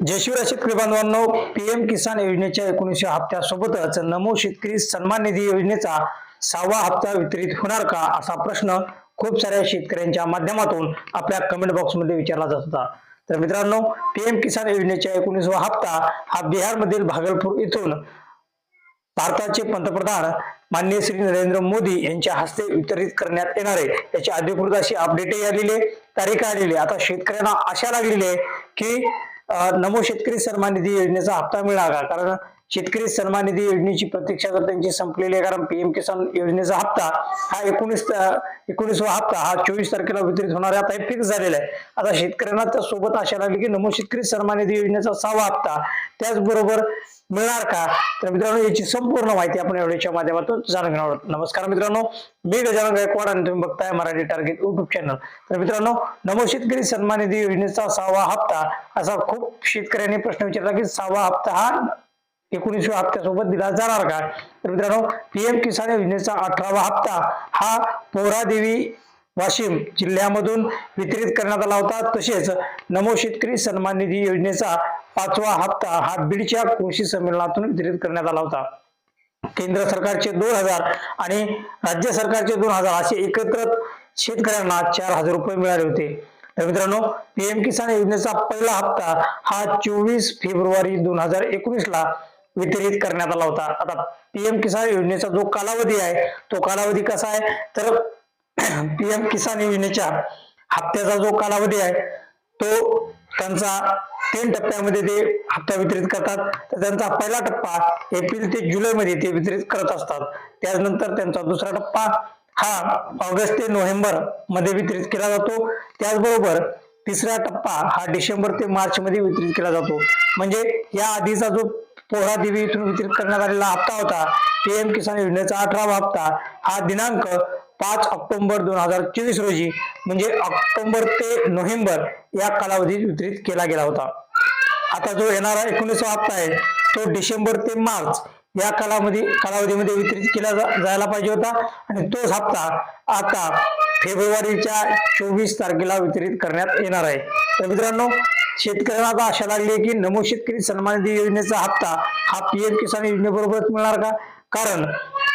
जय शेतकरी बांधवांनो पीएम किसान योजनेच्या एकोणीसशे हप्त्यासोबतच नमो शेतकरी सन्मान निधी योजनेचा सहावा हप्ता वितरित होणार का असा प्रश्न खूप साऱ्या शेतकऱ्यांच्या माध्यमातून आपल्या कमेंट बॉक्समध्ये विचारला जात होता. तर मित्रांनो पीएम किसान योजनेच्या एकोणीसवा हप्ता हा बिहारमधील भागलपूर येथून भारताचे पंतप्रधान माननीय श्री नरेंद्र मोदी यांच्या हस्ते वितरित करण्यात येणार आहे. याची अधिकृत अशी अपडेटही आलेली आहे तारीख आलेली आता शेतकऱ्यांना आशा लागलेली आहे की नमो शेतकरी सन्मान निधी योजनेचा हप्ता मिळाला. कारण शेतकरी सन्मान निधी योजनेची प्रतीक्षा तर त्यांची संपलेली आहे. कारण पीएम किसान योजनेचा हप्ता हा एकोणीस एकोणीसवा हप्ता हा चोवीस तारखेला वितरित होणार आता हे फिक्स झालेला आहे. आता शेतकऱ्यांना त्या सोबत आशा लागली की नमो शेतकरी सन्मान निधी योजनेचा सहावा हप्ता त्याचबरोबर मिळणार का? तर मित्रांनो याची संपूर्ण माहिती आपण या व्हिडिओच्या माध्यमातून जाणून घेणार आहोत. नमस्कार मित्रांनो. मी गजानन गायकवाड आणि तुम्ही बघताय मराठी टार्गेट युट्यूब चॅनल तर मित्रांनो नमो शेतकरी सन्मान निधी योजनेचा सहावा हप्ता असा खूप शेतकऱ्यांनी प्रश्न विचारला की सहावा हप्ता हा एकोणीसव्या हप्त्यासोबत दिला जाणार का? तर मित्रांनो पीएम किसान योजनेचा अठरावा हप्ता हा पोहरादेवी वाशिम जिल्ह्यामधून वितरित करण्यात आला होता. तसेच नमो शेतकरी सन्मान निधी योजनेचा पाचवा हप्ता हा बीडच्या कृषी संमेलनातून वितरित करण्यात आला होता. केंद्र सरकारचे दोन हजार आणि राज्य सरकारचे दोन हजार असे एकत्र शेतकऱ्यांना चार हजार रुपये मिळाले होते. तर मित्रांनो पीएम किसान योजनेचा पहिला हप्ता हा चोवीस फेब्रुवारी दोन हजार एकोणीस ला वितरित करण्यात आला होता. आता पीएम किसान योजनेचा जो कालावधी आहे तो कालावधी कसा आहे? तर पीएम किसान योजनेच्या हप्त्याचा जो कालावधी आहे तो त्यांचा तीन टप्प्यामध्ये ते हप्ता वितरित करतात. तर त्यांचा पहिला टप्पा एप्रिल ते जुलै मध्ये ते वितरित करत असतात. त्यानंतर त्यांचा दुसरा टप्पा हा ऑगस्ट ते नोव्हेंबरमध्ये वितरित केला जातो. त्याचबरोबर तिसरा टप्पा हा डिसेंबर ते मार्च मध्ये वितरित केला जातो. म्हणजे या आधीचा जो पोहरा देवी इथून वितरित करण्यात आलेला हप्ता होता. पीएम किसान योजनेचा अठरावा हप्ता. हा दिनांक पाच ऑक्टोबर दोन हजार चोवीस रोजी म्हणजे ऑक्टोबर ते नोव्हेंबर या कालावधीत वितरित केला गेला होता. आता जो येणारा एकोणीसवा हप्ता आहे तो डिसेंबर ते मार्च या कालामध्ये कालावधीमध्ये वितरित केला जायला पाहिजे होता. आणि तोच हप्ता आता फेब्रुवारीच्या चोवीस तारखेला वितरित करण्यात येणार आहे. तर मित्रांनो शेतकऱ्यांना आता आशा लागली आहे की नमो शेतकरी सन्मान निधी योजनेचा हप्ता हा पीएम किसान योजनेबरोबरच मिळणार का? कारण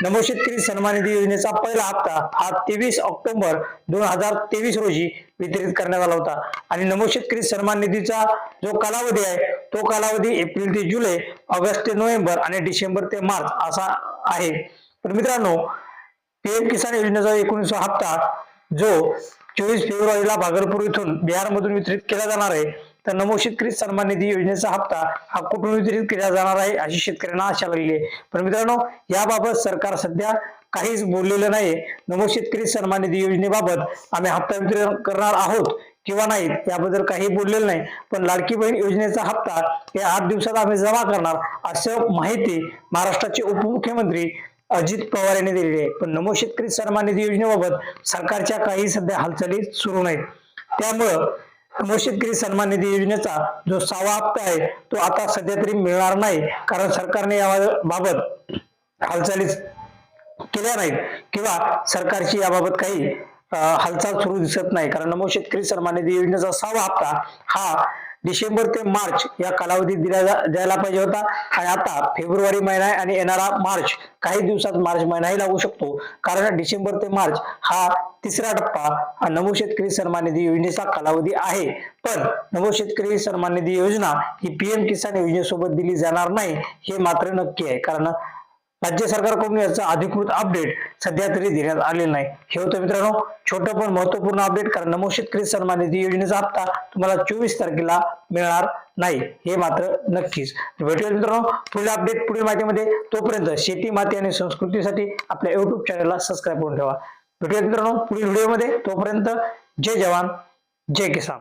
नमो शेतकरी सन्मान निधी योजनेचा पहिला हप्ता हा तेवीस ऑक्टोबर दोन हजार तेवीस रोजी वितरित करण्यात आला होता. आणि नमो शेतकरी सन्मान निधीचा जो कालावधी आहे तो कालावधी एप्रिल ते जुलै ऑगस्ट ते नोव्हेंबर आणि डिसेंबर ते मार्च असा आहे. तर मित्रांनो पीएम किसान योजनेचा एकोणीसवा हप्ता जो चोवीस फेब्रुवारीला भागलपूर इथून बिहारमधून वितरित केला जाणार आहे तर नमो शेतकरी सन्मान निधी योजनेचा हप्ता हा कुठून वितरित केला जाणार आहे अशी शेतकऱ्यांना आशा लागली आहे. पण मित्रांनो याबाबत सरकार सध्या काहीच बोललेलं नाही नमो शेतकरी सन्मान निधी योजनेबाबत आम्ही हप्ता वितरण करणार आहोत किंवा नाहीत याबद्दल काही बोललेलं नाही. पण लाडकी बहीण योजनेचा हप्ता या आठ दिवसात आम्ही जमा करणार असं माहिती महाराष्ट्राचे उपमुख्यमंत्री अजित पवार यांनी दिलेली आहे. पण नमो शेतकरी सन्मान निधी योजनेबाबत सरकारच्या काही सध्या हालचाली सुरू नाहीत. त्यामुळं नमो शेतकरी सन्मान निधी योजनेचा जो सहावा हप्ता आहे तो आता सध्या तरी मिळणार नाही कारण सरकारने याबाबत हालचाली केल्या नाहीत किंवा सरकारची याबाबत काही हालचाल सुरू दिसत नाही. कारण नमो शेतकरी सन्मान निधी योजनेचा सहावा हप्ता हा डिसेंबर ते मार्च या कालावधीत दिला द्यायला पाहिजे होता. आणि आता फेब्रुवारी महिना आहे आणि येणारा मार्च काही दिवसात मार्च महिनाही लागू शकतो. कारण डिसेंबर ते मार्च हा तिसरा टप्पा हा नमो शेतकरी सन्मान निधी योजनेचा कालावधी आहे. पण नमो शेतकरी सन्मान निधी योजना ही पीएम किसान योजनेसोबत दिली जाणार नाही हे मात्र नक्की आहे. कारण राज्य सरकारकडून याचा अधिकृत अपडेट सध्या तरी देण्यात आलेलं नाही. हे होतं मित्रांनो छोटं पण महत्त्वपूर्ण अपडेट कारण नमो शेतकरी सन्मान निधी योजनेचा हप्ता तुम्हाला चोवीस तारखेला मिळणार नाही हे मात्र नक्कीच. भेटूया मित्रांनो पुढील अपडेट पुढील माहितीमध्ये. तोपर्यंत शेती माती आणि संस्कृतीसाठी आपल्या युट्यूब चॅनलला सबस्क्राईब करून ठेवा. भेटूया मित्रांनो पुढील व्हिडिओमध्ये तोपर्यंत जय जवान जय किसान.